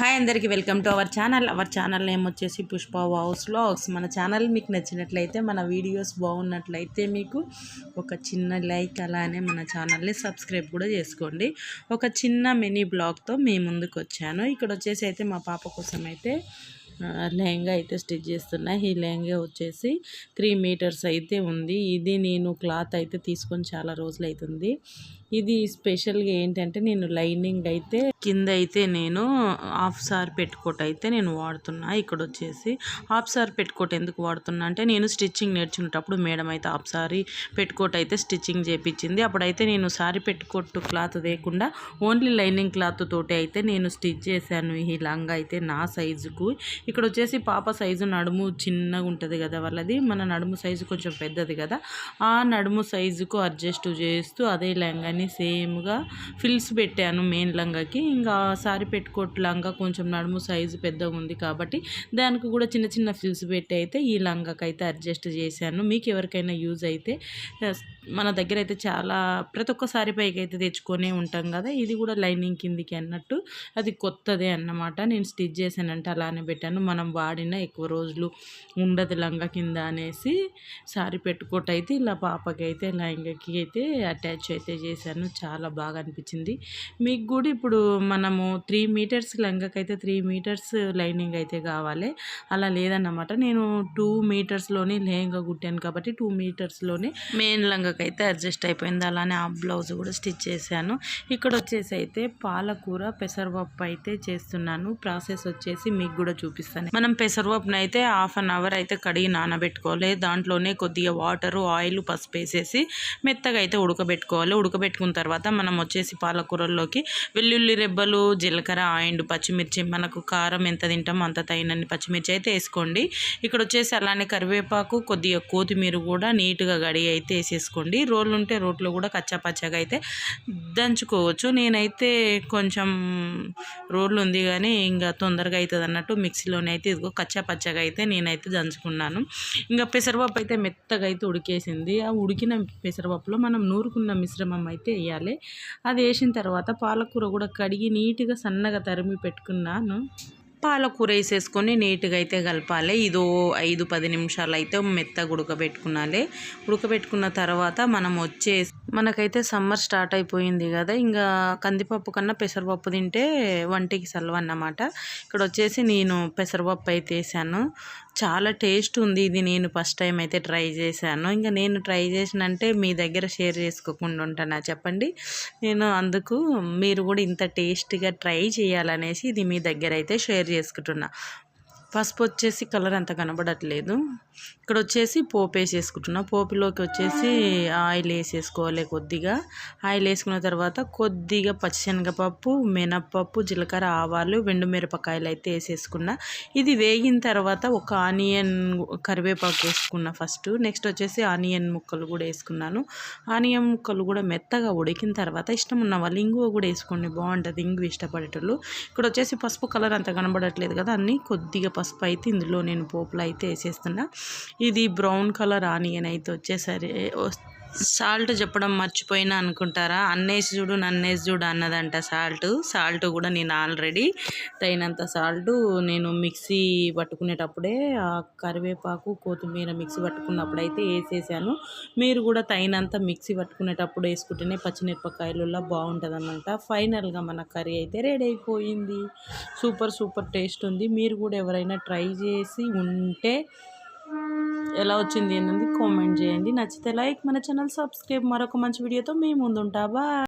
Hi అందరికీ welcome to our channel. Our channel name వచ్చేసి Pushpa house vlogs. మన channel మీకు నచ్చినట్లయితే మన వీడియోస్ బాగున్నట్లయితే మీకు ఒక చిన్న లైక్ అలానే మన ఛానల్ని సబ్స్క్రైబ్ కూడా చేసుకోండి. ఒక చిన్న మినీ బ్లాగ్తో మీ ముందుకు వచ్చాను ఇక్కడ వచ్చేసి అయితే మా పాప కోసం అయితే లెహంగా అయితే స్టిచ్ చేస్తున్నా. ఈ లెహంగా వచ్చేసి త్రీ మీటర్స్ అయితే ఉంది. ఇది నేను క్లాత్ అయితే తీసుకొని చాలా రోజులు అవుతుంది ఇది స్పెషల్గా ఏంటంటే నేను లైనింగ్ అయితే కింద అయితే నేను హాఫ్ సార్ పెట్టుకోట అయితే నేను వాడుతున్నా. ఇక్కడ వచ్చేసి హాఫ్ సార్ పెట్టుకోట్ ఎందుకు వాడుతున్నా అంటే నేను స్టిచ్చింగ్ నేర్చుకునేటప్పుడు మేడం అయితే హాఫ్ సారీ పెట్టుకోట అయితే స్టిచ్చింగ్ చేయించింది అప్పుడైతే నేను సారీ పెట్టుకోట్టు క్లాత్ లేకుండా ఓన్లీ లైనింగ్ క్లాత్ తోటి అయితే నేను స్టిచ్ చేశాను. ఈ లంగా అయితే నా సైజుకు ఇక్కడ వచ్చేసి పాప సైజు నడుము చిన్నగా ఉంటుంది కదా వాళ్ళది. మన నడుము సైజు కొంచెం పెద్దది కదా. ఆ నడుము సైజుకు అడ్జస్ట్ చేస్తూ అదే లంగాని సేమ్గా ఫిల్స్ పెట్టాను మెయిన్ లంగాకి. ఇంకా సారీ పెట్టుకోట్ లంగా కొంచెం నడుము సైజు పెద్దగా ఉంది కాబట్టి దానికి కూడా చిన్న చిన్న ఫిల్స్ పెట్టి అయితే ఈ లంగాకి అయితే అడ్జస్ట్ చేశాను. మీకు ఎవరికైనా యూజ్ అయితే మన దగ్గర అయితే చాలా ప్రతి ఒక్క సారీ పైకి అయితే తెచ్చుకొనే ఉంటాం కదా ఇది కూడా లైనింగ్ కిందికి అన్నట్టు అది కొత్తదే అన్నమాట. నేను స్టిచ్ చేశానంటే అలానే పెట్టాను. మనం వాడిన ఎక్కువ రోజులు ఉండదు లంగా కింద అనేసి సారీ పెట్టుకోట అయితే ఇలా పాపకి అయితే లెహంగాకి అయితే అటాచ్ అయితే చేశాను. చాలా బాగా అనిపించింది. మీకు కూడా ఇప్పుడు మనము త్రీ మీటర్స్ లంగాకైతే త్రీ మీటర్స్ లైనింగ్ అయితే కావాలి. అలా లేదన్నమాట. నేను టూ మీటర్స్లోనే లెహంగా కుట్టాను కాబట్టి టూ మీటర్స్లోనే మెయిన్ లంగాకి అయితే అడ్జస్ట్ అయిపోయింది. అలానే ఆ బ్లౌజ్ కూడా స్టిచ్ చేశాను. ఇక్కడ వచ్చేసి అయితే పాలకూర పెసరపప్పు అయితే చేస్తున్నాను. ప్రాసెస్ వచ్చేసి మీకు కూడా చూపిస్తాను. మనం పెసరపప్పును అయితే హాఫ్ అన్ అవర్ అయితే కడిగి నానబెట్టుకోవాలి. దాంట్లోనే కొద్దిగా వాటర్ ఆయిల్ పసుపు వేసేసి మెత్తగా అయితే ఉడకబెట్టుకోవాలి. ఉడకబెట్టుకున్న తర్వాత మనం వచ్చేసి పాలకూరల్లోకి వెల్లుల్లి రెబ్బలు జీలకర్ర ఆయిండ్ పచ్చిమిర్చి మనకు కారం ఎంత తింటామో అంత తగినన్ని పచ్చిమిర్చి అయితే వేసుకోండి. ఇక్కడ వచ్చేసి అలానే కరివేపాకు కొద్దిగా కొత్తిమీర కూడా నీట్గా గడిగి అయితే వేసేసుకోండి. రోళ్ళు ఉంటే రోట్లో కూడా కచ్చా పచ్చగా అయితే దంచుకోవచ్చు. నేనైతే కొంచెం రోళ్ళు ఉంది కానీ ఇంకా తొందరగా అవుతుంది అన్నట్టు మిక్సీలోనే అయితే ఇదిగో కచ్చా పచ్చగా అయితే నేనైతే దంచుకున్నాను. ఇంకా పెసరపప్పు అయితే మెత్తగా అయితే ఉడికేసింది. ఆ ఉడికిన పెసరపప్పులో మనం నూరుకున్న మిశ్రమం అయితే వేయాలి అది వేసిన తర్వాత పాలకూర కూడా కడిగి నీట్గా సన్నగా తరిమి పెట్టుకున్నాను. పాలకూర వేసేసుకొని నీట్గా అయితే కలపాలి. ఇదో ఐదు పది నిమిషాలు అయితే మెత్తగా ఉడకబెట్టుకున్నాలి ఉడకబెట్టుకున్న తర్వాత మనం వచ్చే మనకైతే సమ్మర్ స్టార్ట్ అయిపోయింది కదా. ఇంకా కందిపప్పు కన్నా పెసరపప్పు తింటే వంటికి సలవ అన్నమాట ఇక్కడ వచ్చేసి నేను పెసరపప్పు అయితే వేసాను. చాలా టేస్ట్ ఉంది ఇది. నేను ఫస్ట్ టైం అయితే ట్రై చేశాను. ఇంకా నేను ట్రై చేసినంటే మీ దగ్గర షేర్ చేసుకోకుండా ఉంటానా చెప్పండి? నేను అందుకు మీరు కూడా ఇంత టేస్ట్గా ట్రై చేయాలనేసి ఇది మీ దగ్గర అయితే షేర్ చేసుకుంటున్నా. పసుపు వచ్చేసి కలర్ అంత కనబడట్లేదు. ఇక్కడ వచ్చేసి పోపు వేసేసుకుంటున్నా. పోపులోకి వచ్చేసి ఆయిల్ వేసేసుకోవాలి కొద్దిగా. ఆయిల్ వేసుకున్న తర్వాత కొద్దిగా పచ్చిశనగపప్పు మినప్పప్పు జీలకర్ర ఆవాలు వెండు మిరపకాయలు అయితే వేసేసుకున్నా. ఇది వేగిన తర్వాత ఒక ఆనియన్ కరివేపాకు వేసుకున్నా ఫస్ట్. నెక్స్ట్ వచ్చేసి ఆనియన్ ముక్కలు కూడా వేసుకున్నాను. ఆనియన్ ముక్కలు కూడా మెత్తగా ఉడికిన తర్వాత ఇష్టం ఉన్న వాళ్ళు ఇంగువ కూడా వేసుకోండి. బాగుంటుంది. ఇంగు ఇష్టపడేటోళ్ళు. ఇక్కడ వచ్చేసి పసుపు కలర్ అంత కనబడట్లేదు కదా అన్ని. కొద్దిగా పసుపు అయితే ఇందులో నేను పోపులు అయితే వేసేస్తున్నా. ఇది బ్రౌన్ కలర్ ఆనియన్ అయితే వచ్చేసరి సాల్ట్ చెప్పడం మర్చిపోయినా అనుకుంటారా? అన్నేసి చూడు నన్నేసి చూడు అన్నదంట సాల్ట్. సాల్ట్ కూడా నేను ఆల్రెడీ తగినంత సాల్ట్ నేను మిక్సీ పట్టుకునేటప్పుడే ఆ కరివేపాకు కొత్తిమీర మిక్సీ పట్టుకున్నప్పుడు అయితే వేసేసాను. మీరు కూడా తగినంత మిక్సీ పట్టుకునేటప్పుడు వేసుకుంటేనే పచ్చిమిరపకాయలలో బాగుంటుంది అనమాట ఫైనల్గా మన కర్రీ అయితే రెడీ అయిపోయింది. సూపర్ సూపర్ టేస్ట్ ఉంది. మీరు కూడా ఎవరైనా ట్రై చేసి ఉంటే ఎలా వచ్చింది అనేది కామెంట్ చేయండి. నచ్చితే లైక్ మన ఛానల్ సబ్స్క్రైబ్ మరొక మంచి వీడియోతో మీ ముందుంటా. బా